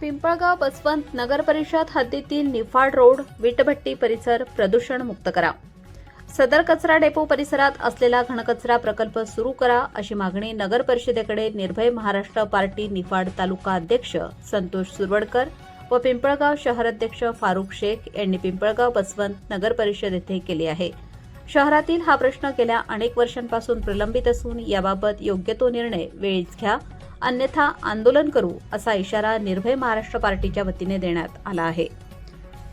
पिंपळगाव बसवंत नगर परिषद हद्दीतील निफाड रोड विटभट्टी परिसर प्रदूषण मुक्त करा. सदर कचरा डेपो परिसरात असलेला घनकचरा प्रकल्प सुरू करा अशी मागणी नगर परिषदेकडे निर्भय महाराष्ट्र पार्टी निफाड तालुका अध्यक्ष संतोष सुरवडकर व पिंपळगाव शहराध्यक्ष फारुख शेख यांनी पिंपळगाव बसवंत नगर परिषद येथे केली आहे. शहरातील हा प्रश्न गेल्या अनेक वर्षांपासून प्रलंबित असून याबाबत योग्य तो निर्णय वेळीच घ्या. अन्यथा आंदोलन करू असा इशारा निर्भय महाराष्ट्र पार्टीच्या वतीने देण्यात आला आहे.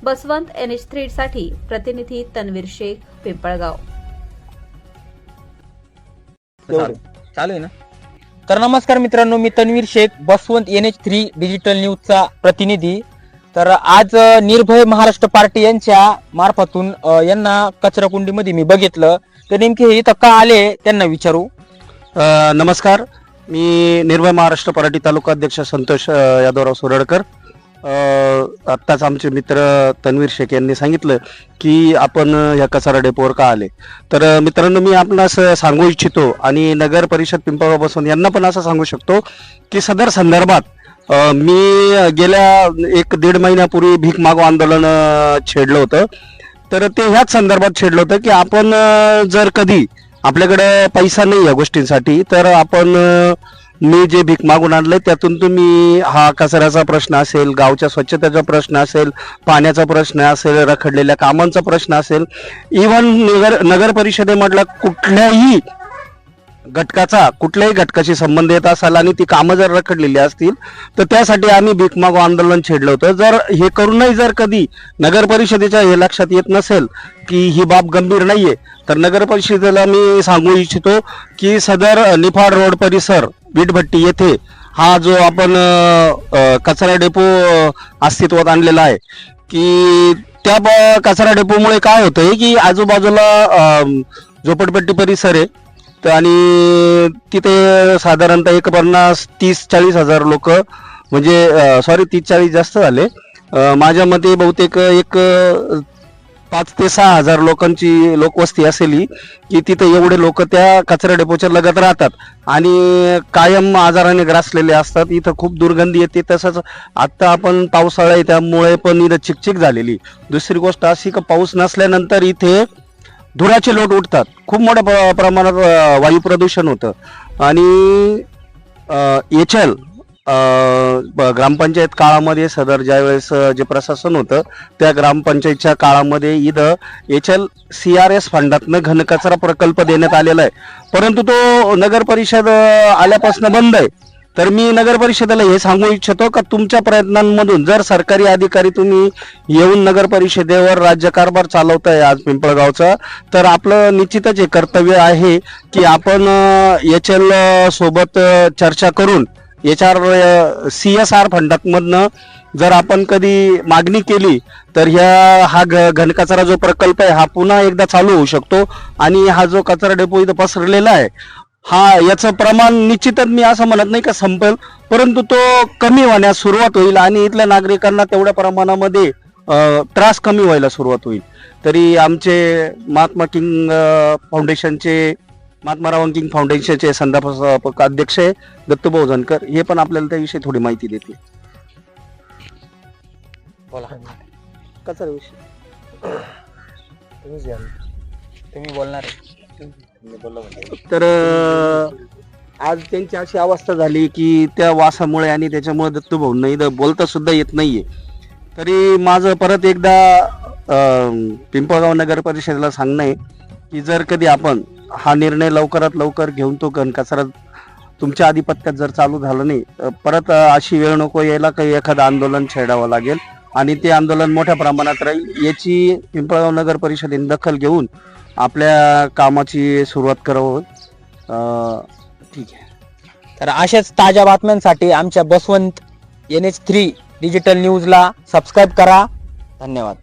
बसवंत एन एच थ्री साठी प्रतिनिधी तन्वीर शेख पिंपळगाव. चालू आहे ना? तर नमस्कार मित्रांनो मी Tanveer Shaikh Baswant N H three digital न्यूजचा प्रतिनिधी. तर आज निर्भय महाराष्ट्र पार्टी यांच्या मार्फतून यांना कचरा कुंडीमध्ये मी बघितलं. तर नेमके हे इथं का आले त्यांना विचारू. अ, नमस्कार. मी निर्भय महाराष्ट्र पार्टी तालुका अध्यक्ष संतोष यादवराव सुरडकर. आत्ताच आमचे मित्र तन्वीर शेख यांनी सांगितलं की आपण ह्या कचरा डेपोवर का आले? तर मित्रांनो मी आपणास सांगू इच्छितो आणि नगर परिषद पिंपळगाव बसवून यांना पण असं सांगू शकतो की सदर संदर्भात मी गेल्या एक दीड महिन्यापूर्वी भीक मागो आंदोलन छेडलं होतं. तर ते ह्याच संदर्भात छेडलं होतं की आपण जर कधी आपल्याकडं पैसा नाही या गोष्टींसाठी. तर आपण मी जे भीक मागून आणलंय त्यातून तुम्ही हा कचऱ्याचा प्रश्न असेल गावच्या स्वच्छतेचा प्रश्न असेल पाण्याचा प्रश्न असेल रखडलेल्या कामांचा प्रश्न असेल इव्हन नगर नगर परिषदेमधला कुठल्याही घटकाचा कुठल्याही घटकाशी संबंध येत असाल आणि ती कामं जर रखडलेली असतील तर त्यासाठी आम्ही भीक मागो आंदोलन छेडलं होतं. जर हे करूनही जर कधी नगर परिषदेच्या हे लक्षात येत नसेल की ही बाब गंभीर नाहीये तर नगर परिषदेला मी सांगू इच्छितो की सदर निफाड रोड परिसर वीटभट्टी येथे हा जो आपण कचरा डेपो अस्तित्वात आणलेला आहे की त्या ब- कचरा डेपोमुळे काय होतंय की आजूबाजूला झोपडपट्टी परिसर आहे तर आणि तिथे साधारणतः एक पन्नास तीस चाळीस हजार लोक म्हणजे सॉरी तीस चाळीस जास्त झाले. माझ्या मते बहुतेक एक पाच ते सहा हजार लोकांची लोकवस्ती असेल ही, की तिथे एवढे लोक त्या कचरा डेपोच्या लगत राहतात. आणि कायम आजाराने ग्रासलेले असतात. इथं खूप दुर्गंधी येते. तसंच आत्ता आपण पावसाळा आहे त्यामुळे पण इथं चिकचिक झालेली. दुसरी गोष्ट अशी का पाऊस नसल्यानंतर इथे धुराचे लोट उठतात खूप मोठ्या प्र- प्रमाणात वायू प्रदूषण होतं. आणि एच एल ग्रामपंचायत काळामध्ये सदर ज्यावेळेस वेळेस जे प्रशासन होतं त्या ग्रामपंचायतच्या काळामध्ये इथं H L C R S फंडातनं घनकचरा प्रकल्प देण्यात आलेला आहे. परंतु तो नगर परिषद आल्यापासून बंद आहे. तर मी नगर परिषदेला हे सांगू इच्छितो का तुमच्या प्रयत्नांमधून जर सरकारी अधिकारी तुम्ही येऊन नगर परिषदेवर राज्यकारभार चालवताय आज पिंपळगावचा तर आपलं निश्चितच हे कर्तव्य आहे की आपण एच एल सोबत चर्चा करून H R C S R फंडातमधनं जर आपण कधी मागणी केली तर ह्या हा घ घनकचरा जो प्रकल्प आहे हा पुन्हा एकदा चालू होऊ शकतो. आणि हा जो कचरा डेपो इथं पसरलेला आहे हा याचं प्रमाण निश्चितच मी असं म्हणत नाही का संपेल परंतु तो कमी होण्यास सुरुवात होईल आणि इथल्या नागरिकांना तेवढ्या प्रमाणामध्ये त्रास कमी व्हायला सुरुवात होईल. तरी आमचे महात्मा किंग फाउंडेशनचे महात्मा रावण किंग फाउंडेशनचे संस्थापक अध्यक्ष आहे दत्तूभाऊ जानकर हे पण आपल्याला त्याविषयी थोडी माहिती देतील. बोला. कचऱ्याविषयी तुम्ही बोलणार आहे. म्हणजे. तर आज त्यांची अशी अवस्था झाली की त्या वासामुळे आणि त्याच्यामुळे दत्तू भाऊ नाही बोलता सुद्धा येत नाहीये. तरी माझं परत एकदा पिंपळगाव नगर परिषदेला सांगणं आहे की जर कधी आपण हा निर्णय लवकरात लवकर घेऊन तो घनकचरा तुमच्या आधिपत्यात जर चालू झालं नाही परत अशी वेळ नको यायला काही एखादं आंदोलन छेडावं लागेल. आणि ते आंदोलन मोठ्या प्रमाणात राहील. याची पिंपळगाव नगर परिषदेने दखल घेऊन आपल्या कामाची सुरुवात करावं. ठीक आहे. तर अशाच ताज्या बातम्यांसाठी आमच्या Baswant N H three digital न्यूजला सबस्क्राईब करा. धन्यवाद.